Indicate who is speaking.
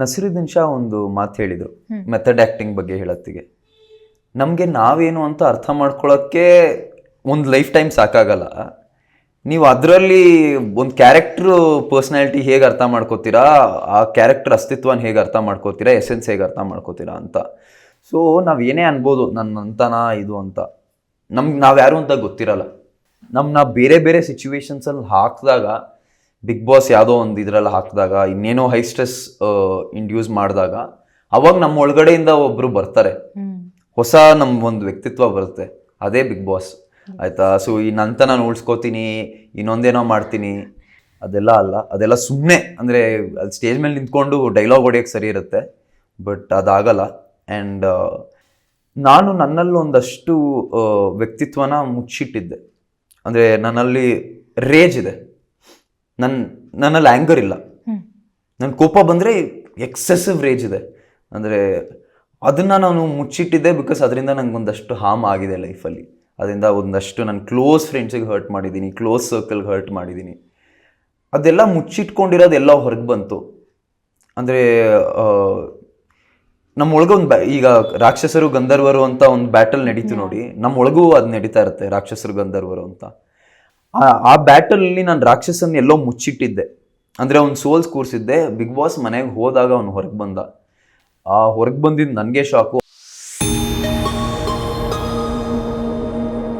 Speaker 1: ನಸಿರುದ್ದೀನ್ ಶಾ ಒಂದು ಮಾತು ಹೇಳಿದರು ಮೆಥಡ್ ಆ್ಯಕ್ಟಿಂಗ್ ಬಗ್ಗೆ ಹೇಳತ್ತಿಗೆ. ನಮಗೆ ನಾವೇನು ಅಂತ ಅರ್ಥ ಮಾಡ್ಕೊಳ್ಳೋಕ್ಕೆ ಒಂದು ಲೈಫ್ ಟೈಮ್ ಸಾಕಾಗಲ್ಲ. ನೀವು ಅದರಲ್ಲಿ ಒಂದು ಕ್ಯಾರೆಕ್ಟ್ರು ಪರ್ಸ್ನಾಲಿಟಿ ಹೇಗೆ ಅರ್ಥ ಮಾಡ್ಕೋತೀರಾ ಆ ಕ್ಯಾರೆಕ್ಟರ್ ಅಸ್ತಿತ್ವನ ಹೇಗೆ ಅರ್ಥ ಮಾಡ್ಕೋತೀರಾ ಎಸೆನ್ಸ್ ಹೇಗೆ ಅರ್ಥ ಮಾಡ್ಕೋತೀರಾ ಅಂತ. ಸೊ ನಾವು ಏನೇ ಅನ್ಬೋದು ನನ್ನ ಅಂತನಾ ಇದು ಅಂತ. ನಮ್ಗೆ ನಾವು ಯಾರು ಅಂತ ಗೊತ್ತಿರಲ್ಲ. ನಮ್ಮನ್ನ ಬೇರೆ ಬೇರೆ ಸಿಚುವೇಶನ್ಸಲ್ಲಿ ಹಾಕಿದಾಗ ಬಿಗ್ ಬಾಸ್ ಯಾವುದೋ ಒಂದು ಇದರಲ್ಲಿ ಹಾಕಿದಾಗ ಇನ್ನೇನೋ ಹೈ ಸ್ಟ್ರೆಸ್ ಇಂಡ್ಯೂಸ್ ಮಾಡಿದಾಗ ಅವಾಗ ನಮ್ಮ ಒಳಗಡೆಯಿಂದ ಒಬ್ಬರು ಬರ್ತಾರೆ. ಹೊಸ ನಮ್ಮ ಒಂದು ವ್ಯಕ್ತಿತ್ವ ಬರುತ್ತೆ. ಅದೇ ಬಿಗ್ ಬಾಸ್ ಆಯ್ತಾ? ಸೊ ಈ ನಂತ ನಾನು ಉಳ್ಸ್ಕೊತೀನಿ ಇನ್ನೊಂದೇನೋ ಮಾಡ್ತೀನಿ. ಅದೆಲ್ಲ ಅಲ್ಲ. ಅದೆಲ್ಲ ಸುಮ್ಮನೆ ಅಂದರೆ ಅಲ್ಲಿ ಸ್ಟೇಜ್ ಮೇಲೆ ನಿಂತ್ಕೊಂಡು ಡೈಲಾಗ್ ಹೊಡಿಯೋಕ್ಕೆ ಸರಿ ಇರುತ್ತೆ. ಬಟ್ ಅದಾಗಲ್ಲ. ಆ್ಯಂಡ್ ನಾನು ನನ್ನಲ್ಲಿ ಒಂದಷ್ಟು ವ್ಯಕ್ತಿತ್ವನ ಮುಚ್ಚಿಟ್ಟಿದ್ದೆ. ಅಂದರೆ ನನ್ನಲ್ಲಿ ರೇಜ್ ಇದೆ. ನನ್ನ ನನ್ನಲ್ಲಿ ಆ್ಯಂಗರ್ ಇಲ್ಲ. ನನ್ನ ಕೋಪ ಬಂದರೆ ಎಕ್ಸೆಸಿವ್ ರೇಜ್ ಇದೆ. ಅಂದರೆ ಅದನ್ನು ನಾನು ಮುಚ್ಚಿಟ್ಟಿದ್ದೆ ಬಿಕಾಸ್ ಅದರಿಂದ ನನಗೆ ಒಂದಷ್ಟು ಹಾಮ್ ಆಗಿದೆ ಲೈಫಲ್ಲಿ ಅದರಿಂದ ಒಂದಷ್ಟು ನನ್ನ ಕ್ಲೋಸ್ ಫ್ರೆಂಡ್ಸಿಗೆ ಹರ್ಟ್ ಮಾಡಿದ್ದೀನಿ ಕ್ಲೋಸ್ ಸರ್ಕಲ್ಗೆ ಹರ್ಟ್ ಮಾಡಿದ್ದೀನಿ ಅದೆಲ್ಲ ಮುಚ್ಚಿಟ್ಕೊಂಡಿರೋದೆಲ್ಲ ಹೊರಗೆ ಬಂತು. ಅಂದರೆ ನಮ್ಮ ಒಂದು ಬ್ಯಾ ಈಗ ರಾಕ್ಷಸರು ಗಂಧರ್ವರು ಅಂತ ಒಂದು ಬ್ಯಾಟಲ್ ನಡೀತು ನೋಡಿ. ನಮ್ಮ ಒಳಗೂ ಅದು ನಡೀತಾ ಇರುತ್ತೆ ರಾಕ್ಷಸರು ಗಂಧರ್ವರು ಅಂತ. ಆ- ಬ್ಯಾಟಲಲ್ಲಿ ನಾನು ರಾಕ್ಷಸನ್ ಎಲ್ಲೋ ಮುಚ್ಚಿಟ್ಟಿದ್ದೆ. ಅಂದರೆ ಅವ್ನು ಸೋಲ್ಸ್ ಕೂರಿಸಿದ್ದೆ. ಬಿಗ್ ಬಾಸ್ ಮನೆಗೆ ಹೋದಾಗ ಅವ್ನು ಹೊರಗೆ ಬಂದ. ಆ ಹೊರಗೆ ಬಂದಿದ್ದು ನನಗೆ ಶಾಕು